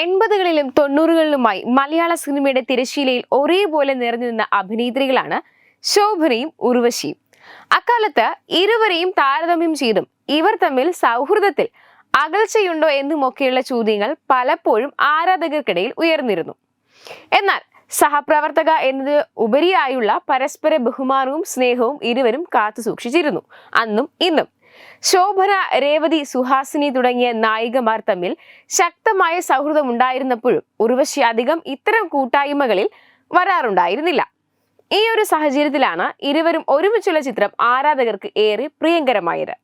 എൺപതുകളിലും തൊണ്ണൂറുകളിലുമായി മലയാള സിനിമയുടെ തിരശീലയിൽ ഒരേപോലെ നിറഞ്ഞു നിന്ന അഭിനേത്രികളാണ് ശോഭനയും ഉർവശിയും. അക്കാലത്ത് ഇരുവരെയും താരതമ്യം ചെയ്തും ഇവർ തമ്മിൽ സൗഹൃദത്തിൽ അകൽച്ചയുണ്ടോ എന്നുമൊക്കെയുള്ള ചോദ്യങ്ങൾ പലപ്പോഴും ആരാധകർക്കിടയിൽ ഉയർന്നിരുന്നു. എന്നാൽ സഹപ്രവർത്തക എന്നത് ഉപരിയായുള്ള പരസ്പര ബഹുമാനവും സ്നേഹവും ഇരുവരും കാത്തു സൂക്ഷിച്ചിരുന്നു അന്നും ഇന്നും ശോഭന രേവതി സുഹാസിനി തുടങ്ങിയ നായികമാർ തമ്മിൽ ശക്തമായ സൗഹൃദം ഉണ്ടായിരുന്നപ്പോഴും ഉർവശി അധികം ഇത്തരം കൂട്ടായ്മകളിൽ വരാറുണ്ടായിരുന്നില്ല. ഈ ഒരു സാഹചര്യത്തിലാണ് ഇരുവരും ഒരുമിച്ചുള്ള ചിത്രം ആരാധകർക്ക് ഏറെ പ്രിയങ്കരമായത്.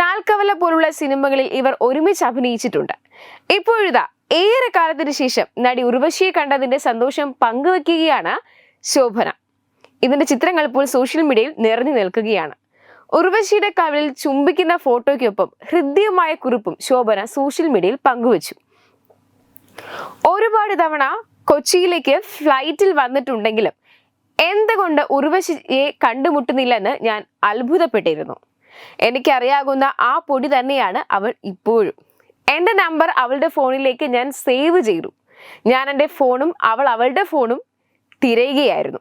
നാൽക്കവല പോലുള്ള സിനിമകളിൽ ഇവർ ഒരുമിച്ച് അഭിനയിച്ചിട്ടുണ്ട്. ഇപ്പോഴിതാ ഏറെ കാലത്തിന് ശേഷം നടി ഉർവശിയെ കണ്ടതിന്റെ സന്തോഷം പങ്കുവെക്കുകയാണ് ശോഭന. ഇതിന്റെ ചിത്രങ്ങൾ ഇപ്പോൾ സോഷ്യൽ മീഡിയയിൽ നിറഞ്ഞു നിൽക്കുകയാണ്. ഉർവശിയുടെ കവിളിൽ ചുംബിക്കുന്ന ഫോട്ടോയ്ക്കൊപ്പം ഹൃദ്യമായ കുറിപ്പും ശോഭന സോഷ്യൽ മീഡിയയിൽ പങ്കുവച്ചു. ഒരുപാട് തവണ കൊച്ചിയിലേക്ക് ഫ്ലൈറ്റിൽ വന്നിട്ടുണ്ടെങ്കിലും എന്തുകൊണ്ട് ഉർവശിയെ കണ്ടുമുട്ടുന്നില്ലെന്ന് ഞാൻ അത്ഭുതപ്പെട്ടിരുന്നു. എനിക്കറിയാകുന്ന ആ പൊടി തന്നെയാണ് അവൾ ഇപ്പോഴും. എന്റെ നമ്പർ അവളുടെ ഫോണിലേക്ക് ഞാൻ സേവ് ചെയ്തു. ഞാൻ എന്റെ ഫോണും അവൾ അവളുടെ ഫോണും തിരയുകയായിരുന്നു.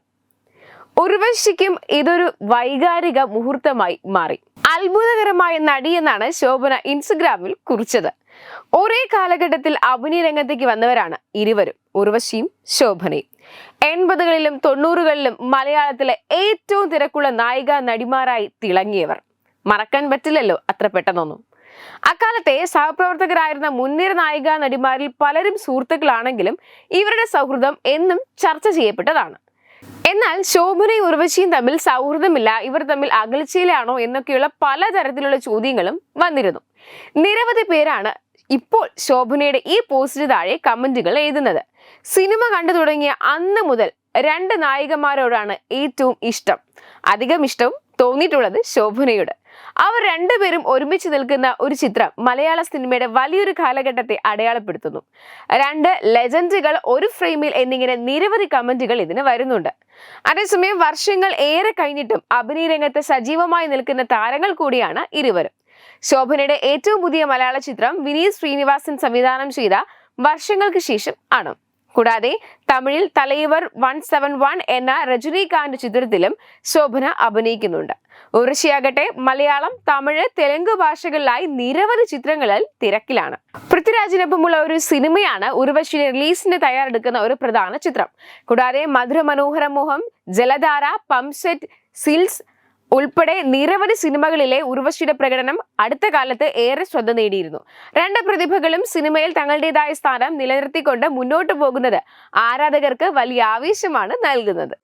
ഉർവശിക്കും ഇതൊരു വൈകാരിക മുഹൂർത്തമായി മാറി. അത്ഭുതകരമായ നടി എന്നാണ് ശോഭന ഇൻസ്റ്റഗ്രാമിൽ കുറിച്ചത്. ഒരേ കാലഘട്ടത്തിൽ അഭിനയ രംഗത്തേക്ക് വന്നവരാണ് ഇരുവരും ഉർവശിയും ശോഭനയും. എൺപതുകളിലും തൊണ്ണൂറുകളിലും മലയാളത്തിലെ ഏറ്റവും തിരക്കുള്ള നായിക നടിമാരായി തിളങ്ങിയവർ. മറക്കാൻ പറ്റില്ലല്ലോ അത്ര പെട്ടെന്നൊന്നും. അക്കാലത്തെ സഹപ്രവർത്തകരായിരുന്ന മുൻനിര നായിക നടിമാരിൽ പലരും സുഹൃത്തുക്കളാണെങ്കിലും ഇവരുടെ സൗഹൃദം എന്നും ചർച്ച ചെയ്യപ്പെട്ടതാണ്. എന്നാൽ ശോഭനയും ഉർവശിയും തമ്മിൽ സൗഹൃദമില്ല. ഇവർ തമ്മിൽ അകൽച്ചയിലാണോ എന്നൊക്കെയുള്ള പലതരത്തിലുള്ള ചോദ്യങ്ങളും വന്നിരുന്നു. നിരവധി പേരാണ് ഇപ്പോൾ ശോഭനയുടെ ഈ പോസ്റ്റിന് താഴെ കമന്റുകൾ എഴുതുന്നത്. സിനിമ കണ്ടു തുടങ്ങിയ അന്ന് മുതൽ രണ്ട് നായികമാരോടാണ് ഏറ്റവും ഇഷ്ടം. അധികം ഇഷ്ടം തോന്നിയിട്ടുള്ളത് ശോഭനയോട്. അവർ രണ്ടുപേരും ഒരുമിച്ച് നിൽക്കുന്ന ഒരു ചിത്രം മലയാള സിനിമയുടെ വലിയൊരു കാലഘട്ടത്തെ അടയാളപ്പെടുത്തുന്നു. രണ്ട് ലെജൻഡുകൾ ഒരു ഫ്രെയിമിൽ എന്നിങ്ങനെ നിരവധി കമന്റുകൾ ഇതിന് വരുന്നുണ്ട്. അതേസമയം വർഷങ്ങൾ ഏറെ കഴിഞ്ഞിട്ടും അഭിനയ രംഗത്ത് സജീവമായി നിൽക്കുന്ന താരങ്ങൾ കൂടിയാണ് ഇരുവരും. ശോഭനയുടെ ഏറ്റവും പുതിയ മലയാള ചിത്രം വിനീത് ശ്രീനിവാസൻ സംവിധാനം ചെയ്ത വർഷങ്ങൾക്ക് ശേഷം ആണ്. കൂടാതെ തമിഴിൽ തലൈവർ വൺ സെവൻ വൺ എന്ന രജനീകാന്ത് ചിത്രത്തിലും ശോഭന അഭിനയിക്കുന്നുണ്ട്. ഉർവശിയാകട്ടെ മലയാളം തമിഴ് തെലുങ്ക് ഭാഷകളിലായി നിരവധി ചിത്രങ്ങളിൽ തിരക്കിലാണ്. പൃഥ്വിരാജിനൊപ്പമുള്ള ഒരു സിനിമയാണ് ഉർവശി റിലീസിന് തയ്യാറെടുക്കുന്ന ഒരു പ്രധാന ചിത്രം. കൂടാതെ മധുര മനോഹര മോഹം ജലധാര പംസെറ്റ് സിൽസ് ഉൾപ്പെടെ നിരവധി സിനിമകളിലെ ഉർവശിയുടെ പ്രകടനം അടുത്ത കാലത്ത് ഏറെ ശ്രദ്ധ നേടിയിരുന്നു. രണ്ട് പ്രതിഭകളും സിനിമയിൽ തങ്ങളുടേതായ സ്ഥാനം നിലനിർത്തിക്കൊണ്ട് മുന്നോട്ട് പോകുന്നത് ആരാധകർക്ക് വലിയ ആവേശമാണ് നൽകുന്നത്.